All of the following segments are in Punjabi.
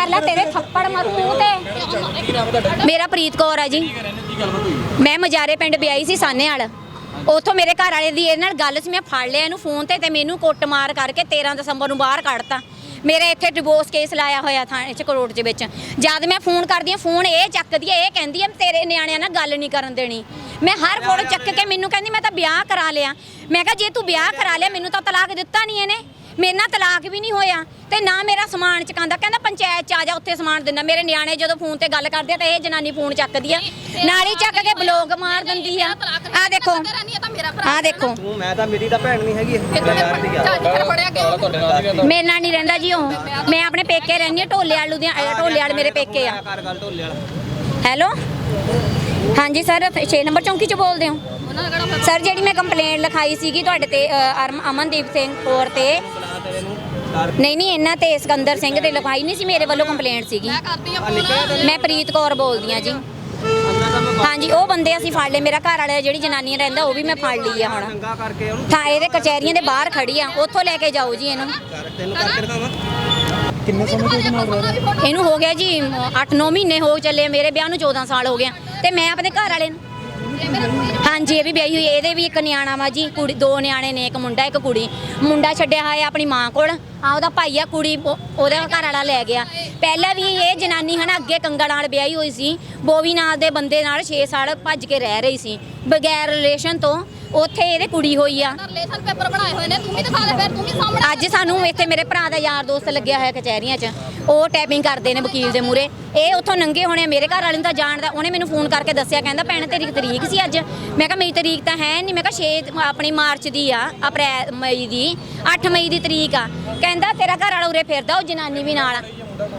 ਕਰ ਲੈ, ਤੇਰੇ ਥੱਪੜ ਮਾਰੂ ਮੂੰਹ ਤੇ। ਮੇਰਾ ਪ੍ਰੀਤ ਕੌਰ ਆ ਜੀ। ਮੈਂ ਮਜਾਰੇ ਪਿੰਡ ਵਿਆਹੀ ਸੀ ਸਾਨੇ ਵਾਲ। ਉਥੋਂ ਮੇਰੇ ਘਰ ਵਾਲੇ ਦੀ ਇਹਦੇ ਨਾਲ ਗੱਲ ਸੀ, ਮੈਂ ਫੜ ਲਿਆ ਇਹਨੂੰ ਫੋਨ ਤੇ ਤੇ ਮੈਨੂੰ ਕੁੱਟਮਾਰ ਕਰਕੇ 13 ਦਸੰਬਰ ਨੂੰ ਬਾਹਰ ਕੱਢਤਾ। ਮੇਰੇ ਇੱਥੇ ਡਿਵੋਰਸ ਕੇਸ ਲਾਇਆ ਹੋਇਆ ਥਾਣੇ ਚ ਕਰੋੜ ਦੇ ਵਿੱਚ। ਜਦ ਮੈਂ ਫੋਨ ਕਰਦੀ ਆ ਫੋਨ ਇਹ ਚੱਕਦੀ ਆ ਇਹ ਕਹਿੰਦੀ ਆ ਤੇਰੇ ਨਿਆਣਿਆਂ ਨਾਲ ਗੱਲ ਨਹੀਂ ਕਰਨ ਦੇਣੀ। ਮੈਂ ਹਰ ਫੋਨ ਚੱਕ ਕੇ ਮੈਨੂੰ ਕਹਿੰਦੀ, ਮੈਂ ਤਾਂ ਵਿਆਹ ਕਰਾ ਲਿਆ। ਮੈਂ ਕਿਹਾ, ਜੇ ਤੂੰ ਵਿਆਹ ਕਰਾ ਲਿਆ, ਮੈਨੂੰ ਤਾਂ ਤਲਾਕ ਦਿੱਤਾ ਨਹੀਂ ਇਹਨੇ। ਮੇਰੇ ਨਾਲ ਤਲਾਕ ਵੀ ਨਹੀਂ ਹੋਇਆ ਤੇ ਨਾ ਮੇਰਾ ਸਮਾਨ ਚਕਾਉਂਦਾ। ਕਹਿੰਦਾ ਪੰਚਾਇਤ ਚ ਆ ਜਾ ਉੱਥੇ ਸਮਾਨ ਦਿੰਦਾ। ਮੇਰੇ ਨਿਆਣੇ ਜਦੋਂ ਫੋਨ ਤੇ ਗੱਲ ਕਰਦੇ ਆ ਤਾਂ ਇਹ ਜਨਾਨੀ ਫੋਨ ਚੱਕਦੀ ਆ। ਨਾਲ ਹੀ ਚੱਕ ਕੇ ਬਲੌਗ ਮਾਰ ਦਿੰਦੀ ਆ। ਆ ਦੇਖੋ। ਆ ਦੇਖੋ। ਤੂੰ ਮੈਂ ਤਾਂ ਮੇਰੀ ਤਾਂ ਭੈਣ ਨਹੀਂ ਹੈਗੀ ਦੀ ਮੇਰੇ ਨਾਲ ਨਹੀਂ ਰਹਿੰਦਾ ਜੀ ਉਹ। ਮੈਂ ਆਪਣੇ ਪੇਕੇ ਰਹਿੰਦੀ ਆ ਢੋਲੇ ਵਾਲੂ ਦੀਆਂ ਢੋਲੇ ਵਾਲੇ ਮੇਰੇ ਪੇਕੇ ਆ। ਹੈਲੋ? ਹਾਂਜੀ ਸਰ 6 ਨੰਬਰ ਚੌਂਕੀ ਚ ਬੋਲਦੇ ਹੋ। ਸਰ ਜਿਹੜੀ ਮੈਂ ਕੰਪਲੇਂਟ ਲਿਖਾਈ ਸੀਗੀ ਤੁਹਾਡੇ ਤੇ ਅਰਮ- ਅਮਨਦੀਪ ਸਿੰਘ ਕੌਰ ਤੇ ਨਹੀਂ ਨਹੀਂ ਇਹਨਾਂ ਤੇ ਸਿਕੰਦਰ ਸਿੰਘ ਤੇ ਲਿਖਾਈ ਨਹੀਂ ਸੀ ਮੇਰੇ ਵੱਲੋਂ ਕੰਪਲੇਂਟ ਸੀਗੀ। ਮੈਂ ਪ੍ਰੀਤ ਕੌਰ ਬੋਲਦੀ ਆ ਜੀ। ਹਾਂਜੀ ਉਹ ਬੰਦੇ ਅਸੀਂ ਫੜ ਲਏ। ਮੇਰਾ ਘਰ ਵਾਲਾ ਜਿਹੜੀ ਜਨਾਨੀ ਰਹਿੰਦਾ ਉਹ ਵੀ ਮੈਂ ਫੜ ਲਈ ਆ ਹੁਣ। ਥਾਂ ਇਹਦੇ ਕਚਹਿਰੀਆਂ ਦੇ ਬਾਹਰ ਖੜੀ ਆ। ਉੱਥੋਂ ਲੈ ਕੇ ਜਾਓ ਜੀ ਇਹਨੂੰ। ਇਹਨੂੰ ਹੋ ਗਿਆ ਜੀ 8-9 ਮਹੀਨੇ ਹੋ ਚੱਲੇ ਮੇਰੇ ਵਿਆਹ ਨੂੰ 14 ਸਾਲ ਹੋ ਗਿਆ ਤੇ ਮੈਂ ਆਪਣੇ ਘਰ ਵਾਲੇ ਨੂੰ ਹਾਂਜੀ ਇਹ ਵੀ ਵਿਆਹੀ ਹੋਈ ਇਹਦੇ ਵੀ ਇੱਕ ਨਿਆਣਾ ਵਾ ਜੀ ਕੁੜੀ ਦੋ ਨਿਆਣੇ ਨੇ ਇੱਕ ਮੁੰਡਾ ਇੱਕ ਕੁੜੀ। ਮੁੰਡਾ ਛੱਡਿਆ ਹੋਇਆ ਆਪਣੀ ਮਾਂ ਕੋਲ। ਆ ਉਹਦਾ ਭਾਈ ਆ ਕੁੜੀ ਉਹ- ਉਹਦਾ ਘਰ ਵਾਲਾ ਲੈ ਗਿਆ। ਪਹਿਲਾਂ ਵੀ ਇਹ ਜਨਾਨੀ ਹਨਾ ਅੱਗੇ ਕੰਗਾ ਨਾਲ ਵਿਆਹੀ ਹੋਈ ਸੀ। ਬੋਵੀ ਨਾਲ ਦੇ ਬੰਦੇ ਨਾਲ 6 ਸਾਲ ਭੱਜ ਕੇ ਰਹਿ ਰਹੀ ਸੀ। ਬਗੈਰ ਰਿਲੇਸ਼ਨ ਤੋਂ ਉੱਥੇ ਇਹਦੇ ਕੁੜੀ ਹੋਈ ਆ। ਰਿਲੇਸ਼ਨ ਪੇਪਰ ਬਣਾਏ ਹੋਏ ਨੇ ਤੂੰ ਵੀ ਦਿਖਾ ਦੇ ਫਿਰ ਤੂੰ ਵੀ ਸਾਹਮਣੇ ਅੱਜ ਸਾਨੂੰ ਇੱਥੇ ਮੇਰੇ ਭਰਾ ਦਾ ਯਾਰ ਦੋਸਤ ਲੱਗਿਆ ਹੋਇਆ ਕਚਹਿਰੀਆਂ 'ਚ। ਉਹ ਟੈਪਿੰਗ ਕਰਦੇ ਨੇ ਵਕੀਲ ਦੇ ਮੂਰੇ ਇਹ ਉੱਥੋਂ ਨੰਗੇ ਹੋਣੇ ਆ, ਮੇਰੇ ਘਰ ਵਾਲੇ ਨੂੰ ਤਾਂ ਜਾਣਦਾ ਉਹਨੇ ਮੈਨੂੰ ਫੋਨ ਕਰਕੇ ਦੱਸਿਆ ਕਹਿੰਦਾ ਭੈਣ ਤੇਰੀ ਤਰੀਕ ਸੀ ਅੱਜ। ਮੈਂ ਕਿਹਾ ਮੇਰੀ ਤਰੀਕ ਤਾਂ ਹੈ ਨਹੀਂ ਮੈਂ ਕਿਹਾ 6 ਆਪਣੀ ਮਾਰਚ ਦੀ ਆ ਅਪ੍ਰੈਲ ਮਈ ਦੀ 8 ਮਈ ਦੀ ਤਰੀਕ ਆ। ਕਹਿੰਦਾ ਤੇਰਾ ਘਰ ਵਾਲਾ ਉਰੇ ਫਿਰਦਾ ਉਹ ਜਨਾਨੀ ਵੀ ਨਾਲ ਆ।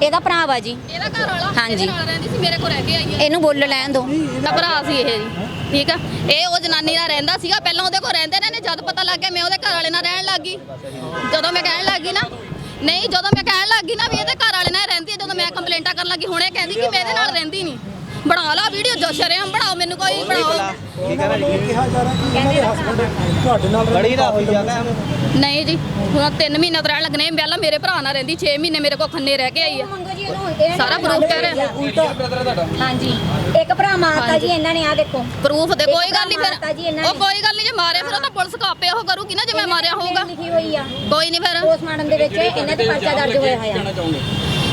ਇਹਦਾ ਭਰਾ ਵਾ ਜੀ। ਇਹਦਾ ਘਰ ਵਾਲਾ? ਹਾਂਜੀ। ਨਾਲ ਰਹਿੰਦੀ ਸੀ ਮੇਰੇ ਕੋਲ ਰਹਿ ਕੇ ਆਈ ਹੈ। ਇਹਨੂੰ ਬੋਲ ਲੈਣ ਦੋ। ਦਾ ਭਰਾ ਸੀ ਇਹ ਜੀ। ਠੀਕ ਆ? ਇਹ ਉਹ ਜਨਾਨੀ ਨਾਲ ਰਹਿੰਦਾ ਸੀਗਾ ਪਹਿਲਾਂ ਉਹਦੇ ਕੋਲ ਰਹਿੰਦੇ ਨੇ ਜਦ ਪਤਾ ਲੱਗ ਗਿਆ ਮੈਂ ਉਹਦੇ ਘਰ ਵਾਲੇ ਨਾਲ ਰਹਿਣ ਲੱਗ ਗਈ। ਜਦੋਂ ਮੈਂ ਕਹਿਣ ਲੱਗ ਨਾ ਨਹੀਂ ਜਦੋਂ ਮੈਂ ਕਹਿਣ ਲੱਗ ਗਈ ਨਾ ਵੀ ਇਹਦੇ ਘਰ ਵਾਲੇ ਨਾਲ ਰਹਿੰਦੀ ਹੈ ਜਦੋਂ ਮੈਂ ਕੰਪਲੇਂਟਾਂ ਕਰਨ ਲੱਗੀ ਹੁਣੇ ਕਹਿੰਦੀ ਕਿ ਮੈਂ ਇਹਦੇ ਨਾਲ ਰਹਿੰਦੀ ਨਹੀਂ। ਬਣਾ ਲਾ ਵੀਡੀਓ ਜੋ ਸ਼ਰੇਆਮ ਬਣਾਓ ਮੈਨੂੰ ਕੋਈ ਬਣਾਓ। ਕੀ ਕਹਿਣਾ ਜੀ ਕਿਹਾ ਜਾ ਰਿਹਾ ਕਿ ਇਹਨਾਂ ਦੇ ਹਸਬੰਡ ਤੁਹਾਡੇ ਨਾਲ ਬੜੀ ਰਾਤ ਹੋਈ ਜਾਂਦਾ ਇਹਨੂੰ ਨਹੀਂ ਜੀ ਹੁਣ 3 ਮਹੀਨੇ ਤੋਂ ਰਹਿਣ ਲੱਗਣੇ ਪਹਿਲਾਂ ਮੇਰੇ ਭਰਾ ਨਾਲ ਰਹਿੰਦੀ 6 ਮਹੀਨੇ ਮੇਰੇ ਕੋਲ ਖੰਨੇ ਰਹਿ ਕੇ ਆਈ ਆ। ਸਾਰਾ proof ਕਹਿ ਰਿਹਾ। ਹਾਂਜੀ ਇੱਕ ਭਰਾ ਮਾਰਤਾ ਜੀ ਇਹਨਾਂ ਨੇ ਆ ਦੇਖੋ। ਪ੍ਰੂਫ ਦੇ ਕੋਈ ਗੱਲ ਨਹੀਂ ਫਿਰ ਉਹ ਕੋਈ ਗੱਲ ਨਹੀਂ ਜੇ ਮਾਰੇ ਫਿਰ ਉਹ ਤਾਂ ਪੁਲਿਸ ਕਾਪੇ ਉਹ ਕਰੂਗੀ ਨਾ ਜੇ ਮੈਂ ਮਾਰਿਆ ਹੋਊਗਾ? ਲਿਖੀ ਹੋਈ ਆ। ਕੋਈ ਨਹੀਂ ਫਿਰ। ਪੋਸਟਮਾਰਟਮ ਦੇ ਵਿੱਚ ਇਹਨਾਂ ਤੇ ਪਰਚਾ ਦਰਜ ਹੋਇਆ ਹੋਇਆ।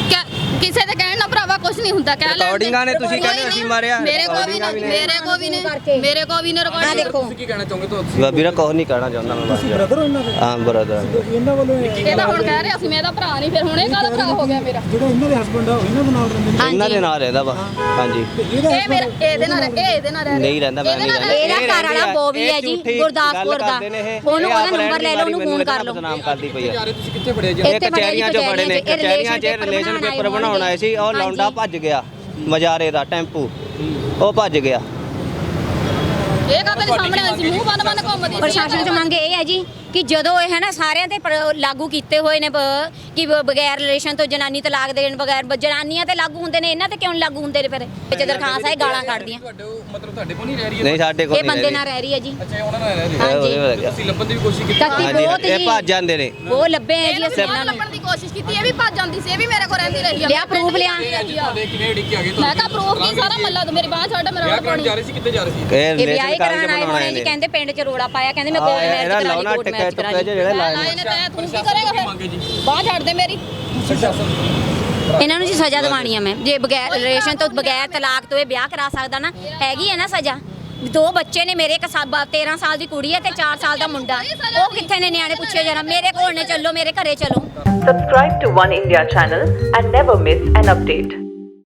ਕਿਆ- ਕਿਸੇ ਦੇ ਕਹਿਣ ਨਾਲ ਭਰਾਵਾ ਕੁਝ ਨਹੀਂ ਹੁੰਦਾ ਕਹਿ ਲੈਣ। ਰਿਕਾਰਡਿੰਗਾਂ ਨੇ ਤੁਸੀਂ ਕਹਿੰਦੇ ਅਸੀਂ ਮਾਰਿਆ, ਮੇਰੇ ਕੋਲ ਵੀ ਨੇ। ਮੇਰੇ ਕੋਲ ਵੀ ਨੇ। ਮੇਰੇ ਕੋਲ ਵੀ ਨੇ ਰਿਕਾਰਡਿੰਗ ਦੇਖੋ। ਵੀਰਾ ਕੁਝ ਨਹੀਂ ਕਹਿਣਾ ਚਾਹੁੰਦਾ ਮੈਂ ਬਸ ਬ੍ਰਦਰ ਇਹਨਾਂ ਦੇ? ਹਾਂ ਬਰਦਰ ਇਹਨਾਂ ਵੱਲੋਂ ਇਹ- ਤਾਂ ਹੁਣ ਕਹਿ ਰਿਹਾ ਸੀ ਮੈਂ ਇਹਦਾ ਭਰਾ ਨਹੀਂ ਫਿਰ ਹੁਣ ਇਹ ਕਾਹਦਾ ਭਰਾ ਹੋ ਗਿਆ ਮੇਰਾ। ਜਿਹੜਾ ਇਹਨਾਂ ਦੇ ਹਸਬੰਡ ਆ ਉਹ ਇਹਨਾਂ ਦੇ ਨਾਲ ਰਹਿੰਦੇ ਨੇ? ਇਹਨਾਂ ਦੇ ਨਾਲ ਰਹਿੰਦਾ ਵਾ। ਹਾਂਜੀ। ਇਹ ਮੇਰਾ ਇਹਦੇ ਨਾਲ ਇਹ ਇਹਦੇ ਨਾਲ ਨਹੀਂ ਰਹਿੰਦਾ ਮੈਂ ਨਹੀਂ ਰਹਿੰਦਾ। ਇਹਦਾ ਇਹ ਘਰ ਵਾਲਾ ਬੋਬੀ ਹੈ ਜੀ, ਗੁਰਦਾਸਪੁਰ ਦਾ। ਉਹਨੂੰ ਉਹਦਾ ਨੰਬਰ ਲੈ ਲਓ, ਉਹਨੂੰ ਫੋਨ ਕਰ ਲਓ। ਬਦਨਾਮ ਕਰਦੀ ਪਈ ਆ। ਤੁਸੀਂ ਕਿੱਥੇ ਫੜਿਆ ਜੀ? ਇਹ ਕਚਹਿਰੀਆਂ 'ਚ ਫੜੇ ਨੇ ਕਚਹਿਰੀਆਂ 'ਚ, ਰਿਲੇਸ਼ਨ ਪੇਪਰ ਬਣਾਉਣ ਆਏ ਸੀ ਉਹ ਹਾਂਜੀ। ਲੌਂਡਾ ਭੱਜ ਗਿਆ ਮਜਾਰੇ ਦਾ ਟੈਂਪੂ ਉਹ ਭੱਜ ਗਿਆ। ਇਹ ਕਾਹਦੇ ਸਾਹਮਣੇ ਆਈ ਸੀ? ਮੂੰਹ ਬੰਦ ਬੰਦ ਘੁੰਮਦੀ ਸੀ। ਪ੍ਰਸ਼ਾਸਨ ਤੋਂ ਮੰਗ ਇਹ ਹੈ ਜੀ ਕਿ ਜਦੋਂ ਇਹ ਹੈ ਨਾ ਸਾਰਿਆਂ ਤੇ ਪਰ- ਲਾਗੂ ਕੀਤੇ ਹੋਏ ਨੇ ਬ- ਕਿ ਬ- ਬਗੈਰ ਰਿਲੇਸ਼ਨ ਤੋਂ ਜਨਾਨੀ ਤਲਾਕ ਦੇਣ ਬਗੈਰ ਬ- ਜਨਾਨੀਆਂ ਤੇ ਲਾਗੂ ਹੁੰਦੇ ਨੇ ਇਹਨਾਂ ਤੇ ਕਿਉਂ ਨੀ ਲਾਗੂ ਹੁੰਦੇ ਨੇ ਫਿਰ? ਵਿੱਚ ਦਰਖਾਸਤ ਹੈ ਗਾਲਾਂ ਕੱਢਦੀਆਂ। ਤੁਹਾਡੇ ਉਹ- ਮਤਲਬ ਤੁਹਾਡੇ ਕੋਲ ਨਹੀਂ ਰਹਿ ਰਹੀ ਨਹੀਂ ਸਾਡੇ ਕੋਲ ਇਹ ਨਹੀਂ ਬੰਦੇ ਨਾਲ ਰਹਿ। ਰਹੀ ਹੈ ਜੀ। ਅੱਛਾ ਇਹ ਉਹਨਾਂ ਨਾਲ ਰਹਿ ਰਹੀ ਹੈ? ਹਾਂਜੀ। ਉਹਦੇ। ਤੁਸੀਂ ਲੱਭਣ ਦੀ ਵੀ ਕੋਸ਼ਿਸ਼ ਕੀਤੀ ਤੱਤੀ ਹਾਂਜੀ ਬਹੁਤ ਇਹ ਜੀ ਭੱਜ ਜਾਂਦੇ ਨੇ। ਉਹ ਲੱਭੇ ਹੈ ਜੀ ਅਸੀਂ ਇਹਨਾਂ ਇਹਨਾਂ ਨੂੰ। ਲੱਭਣ ਦੀ ਕੋਸ਼ਿਸ਼ ਕੀਤੀ ਇਹ ਵੀ ਭੱਜ ਜਾਂਦੀ ਸੀ ਇਹ ਵੀ ਮੇਰੇ ਕੋਲ ਰਹਿੰਦੀ ਰਹੀ ਆ। ਲਿਆ proof ਲਿਆ। ਤੁਹਾਡੇ ਕਿਵੇਂ ਡਿੱਗ ਕੇ ਆ ਗਏ ਮੈਂ ਕਿਹਾ ਪ੍ਰੂਫ ਕੀ ਸਾਰਾ ਮੱਲਾ ਤੂੰ ਮੇਰੀ ਬਾਹ ਛੱਡ ਮੇਰਾ ਵਿਆਹ ਰੋਡ ਕਰਾਉਣ ਪਾਣੀ ਜਾ ਰਹੇ ਸੀ ਕਿੱਥੇ ਜਾ ਰਹੇ ਸੀ? ਇਹ ਇਹ ਵਿਆਹ ਰਿਲੇਸ਼ਨ ਹੀ ਕਰਨ ਕਰਾਉਣ ਚ ਆਏ ਹੋਣੇ ਬਣਾਉਣੇ ਜੀ ਨੇ? ਕਹਿੰਦੇ ਪਿੰਡ 'ਚ ਰੋਲਾ ਪਾਇਆ ਕਹਿੰਦੇ ਮੈਂ ਕੋਰਟ ਮੈਰਿਜ ਇਹਦਾ ਕਰਾ ਲਾਉਣਾ ਲਈ ਕੋਰਟ ਮੈਰਿਜ ਕਰਾ ਲਈ ਜਿਹੜੇ ਲਾਏ ਨੇ ਤੈਂ ਤੂੰ ਕੀ ਕਰੇਗਾ ਫਿਰ? ਬਾਹ ਛੱਡ ਦੇ ਮੇਰੀ। ਇਹਨਾਂ ਨੂੰ ਜੀ ਸਜ਼ਾ ਦਿਵਾਣੀ ਆ ਮੈਂ। ਜੇ ਬਗੈਰ ਰਿਲੇਸ਼ਨ ਤੋਂ ਬਗੈਰ ਤਲਾਕ ਤੋਂ ਇਹ ਵਿਆਹ ਕਰਾ ਸਕਦਾ ਨਾ ਹੈਗੀ ਹੈ ਨਾ ਸਜ਼ਾ। ਦੋ ਬੱਚੇ ਨੇ ਮੇਰੇ ਇੱਕ ਸਾਬਾ 13 ਸਾਲ ਦੀ ਕੁੜੀ ਹੈ ਤੇ 4 ਸਾਲ ਦਾ ਮੁੰਡਾ। ਉਹ ਕਿੱਥੇ ਨੇ ਨਿਆਣੇ ਪੁੱਛੇ ਜਰਾ? ਮੇਰੇ ਕੋਲ ਨੇ ਚੱਲੋ ਮੇਰੇ ਘਰੇ ਚਲੋ। Subscribe to One India channel and never miss an update.